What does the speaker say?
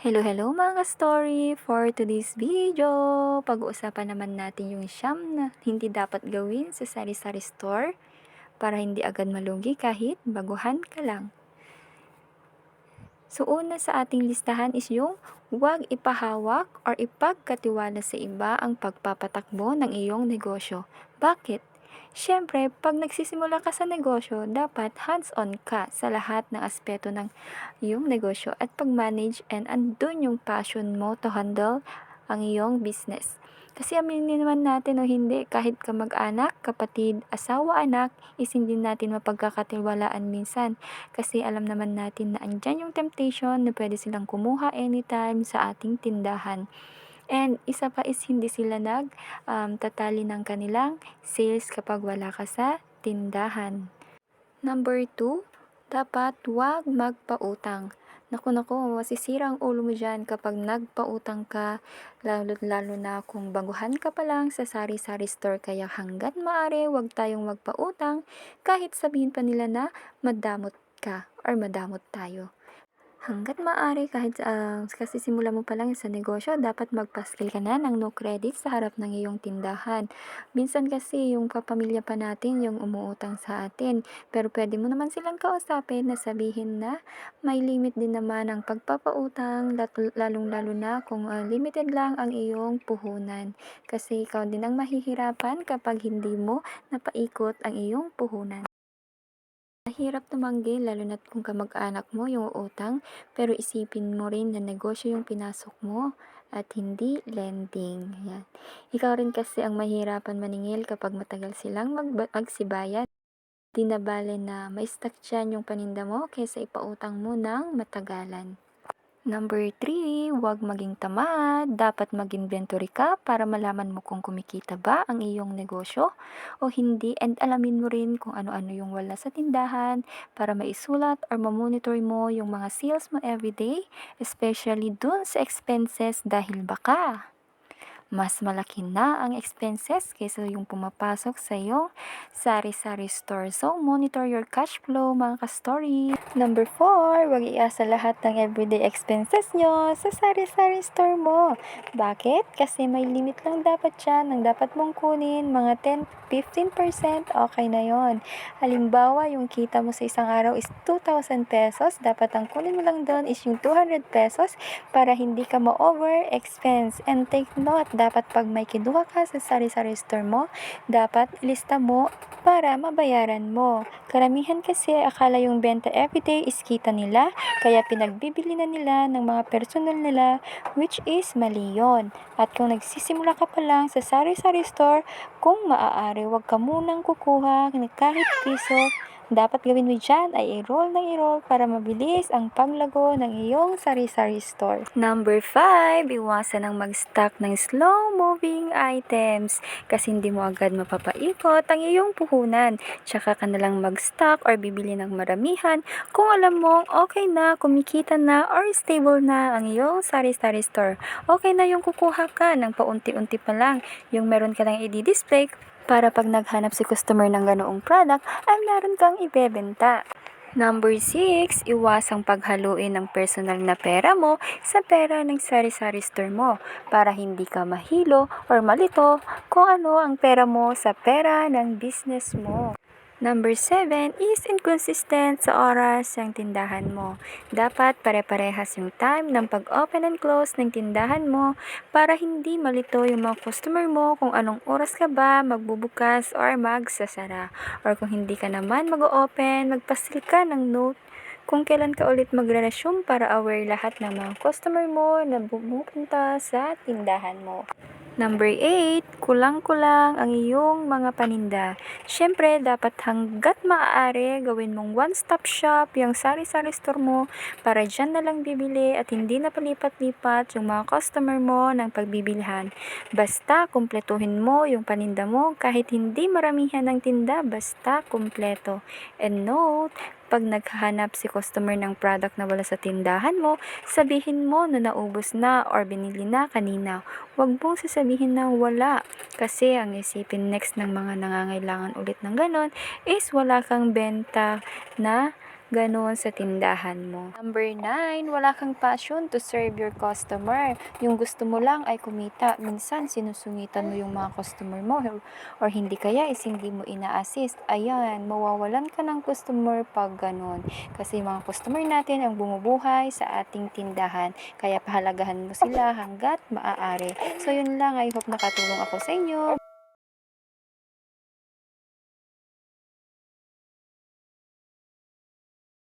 Hello, hello mga story For today's video, pag-uusapan naman natin yung siyam na hindi dapat gawin sa sari-sari store para hindi agad malugi kahit baguhan ka lang. So una sa ating listahan is yung huwag ipahawak or ipagkatiwala sa iba ang pagpapatakbo ng iyong negosyo. Bakit? Siyempre, pag nagsisimula ka sa negosyo, dapat hands-on ka sa lahat ng aspeto ng iyong negosyo at pag-manage and andun yung passion mo to handle ang iyong business. Kasi aminin naman natin o hindi, kahit kamag-anak, kapatid, asawa, anak, is hindi natin mapagkakatiwalaan minsan. Kasi alam naman natin na andyan yung temptation na pwede silang kumuha anytime sa ating tindahan. And isa pa is hindi sila nag um, tatali ng kanilang sales kapag wala ka sa tindahan. Number two, dapat huwag magpautang. Naku naku, masisira ang ulo mo dyan kapag nagpautang ka, lalo, lalo na kung baguhan ka pa lang sa sari-sari store. Kaya hanggat maaari, huwag tayong magpautang kahit sabihin pa nila na madamot ka or madamot tayo. Hanggat maaari kahit uh, kasi simula mo pa lang sa negosyo, dapat magpaskil ka na ng no credit sa harap ng iyong tindahan. Minsan kasi yung kapamilya pa natin yung umuutang sa atin. Pero pwede mo naman silang kausapin na sabihin na may limit din naman ang pagpapautang, lalong-lalo na kung uh, limited lang ang iyong puhunan. Kasi ikaw din ang mahihirapan kapag hindi mo napaikot ang iyong puhunan. Mahirap tumanggi lalo na't kung kamag-anak mo yung utang, pero isipin mo rin na negosyo yung pinasok mo at hindi lending. Yan. Ikaw rin kasi ang mahirapan maningil kapag matagal silang mag- magsibayan. Di na bale na dyan yung paninda mo kaysa ipautang mo ng matagalan. Number 3, huwag maging tamad. Dapat mag-inventory ka para malaman mo kung kumikita ba ang iyong negosyo o hindi and alamin mo rin kung ano-ano yung wala sa tindahan para maisulat or mamonitor mo yung mga sales mo everyday, especially dun sa expenses dahil baka mas malaki na ang expenses kaysa yung pumapasok sa iyong sari-sari store. So, monitor your cash flow mga ka-story. Number 4, huwag iasa lahat ng everyday expenses nyo sa sari-sari store mo. Bakit? Kasi may limit lang dapat dyan ng dapat mong kunin. Mga 10-15% okay na yon. Halimbawa, yung kita mo sa isang araw is 2,000 pesos. Dapat ang kunin mo lang doon is yung 200 pesos para hindi ka ma-over expense. And take note, dapat pag may kinuha ka sa sari-sari store mo, dapat lista mo para mabayaran mo. Karamihan kasi akala yung benta everyday is kita nila, kaya pinagbibili na nila ng mga personal nila, which is mali yun. At kung nagsisimula ka pa lang sa sari-sari store, kung maaari, wag ka munang kukuha ng kahit piso dapat gawin mo dyan ay i-roll ng i-roll para mabilis ang paglago ng iyong sari-sari store. Number 5, iwasan ang mag-stock ng slow-moving items kasi hindi mo agad mapapaikot ang iyong puhunan. Tsaka ka nalang mag-stock or bibili ng maramihan kung alam mong okay na, kumikita na or stable na ang iyong sari-sari store. Okay na yung kukuha ka ng paunti-unti pa lang, yung meron ka lang i-display para pag naghanap si customer ng ganoong product ay meron kang ibebenta. Number 6, iwasang paghaluin ng personal na pera mo sa pera ng sari-sari store mo para hindi ka mahilo or malito kung ano ang pera mo sa pera ng business mo. Number 7 is inconsistent sa oras ng tindahan mo. Dapat pare-parehas yung time ng pag-open and close ng tindahan mo para hindi malito yung mga customer mo kung anong oras ka ba magbubukas or magsasara. Or kung hindi ka naman mag-open, magpasil ka ng note kung kailan ka ulit magre-resume para aware lahat ng mga customer mo na bumupunta sa tindahan mo. Number 8, kulang-kulang ang iyong mga paninda. Siyempre, dapat hanggat maaari gawin mong one-stop shop yung sari-sari store mo para dyan na lang bibili at hindi na palipat-lipat yung mga customer mo ng pagbibilhan. Basta kumpletuhin mo yung paninda mo kahit hindi maramihan ng tinda, basta kumpleto. And note, pag naghahanap si customer ng product na wala sa tindahan mo, sabihin mo na naubos na or binili na kanina. Huwag mong sasabihin na wala kasi ang isipin next ng mga nangangailangan ulit ng ganon is wala kang benta na ganon sa tindahan mo. Number 9, wala kang passion to serve your customer. Yung gusto mo lang ay kumita. Minsan, sinusungitan mo yung mga customer mo or, hindi kaya is hindi mo ina-assist. Ayan, mawawalan ka ng customer pag ganon. Kasi mga customer natin ang bumubuhay sa ating tindahan. Kaya pahalagahan mo sila hanggat maaari. So, yun lang. I hope nakatulong ako sa inyo.